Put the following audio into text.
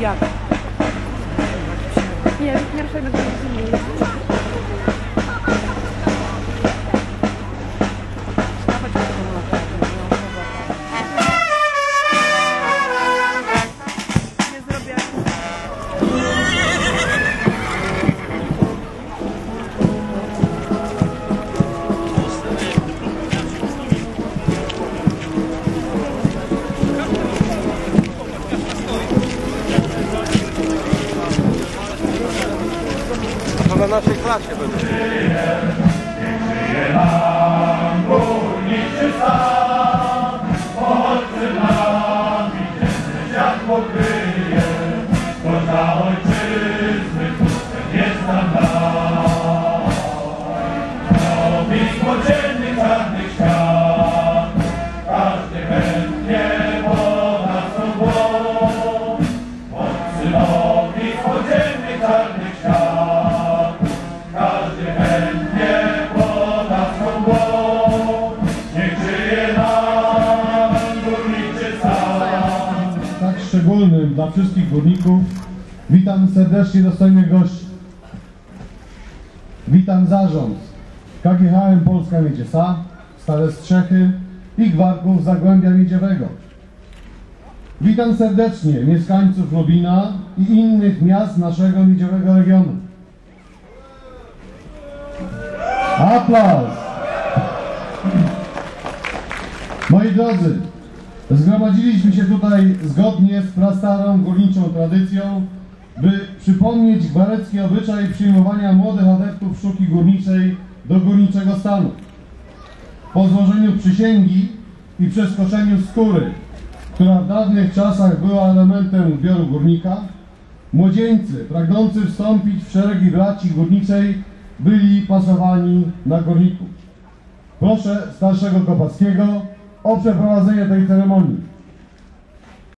Я. Я від не до зимі. Na naszej klasie będzie. Podziemny szczególnym dla wszystkich górników. Witam serdecznie dostojnych gości. Witam zarząd KGHM Polska Miedź S.A., Stare Strzechy i Gwarków Zagłębia Miedziowego. Witam serdecznie mieszkańców Lubina i innych miast naszego miedziowego regionu. Aplauz! Moi drodzy, zgromadziliśmy się tutaj zgodnie z prastarą górniczą tradycją, by przypomnieć gwarecki obyczaj przyjmowania młodych adeptów sztuki górniczej do górniczego stanu. Po złożeniu przysięgi i przeskoczeniu skóry, która w dawnych czasach była elementem ubioru górnika, młodzieńcy pragnący wstąpić w szeregi braci górniczej byli pasowani na górników. Proszę starszego Kopackiego o przeprowadzenie tej ceremonii.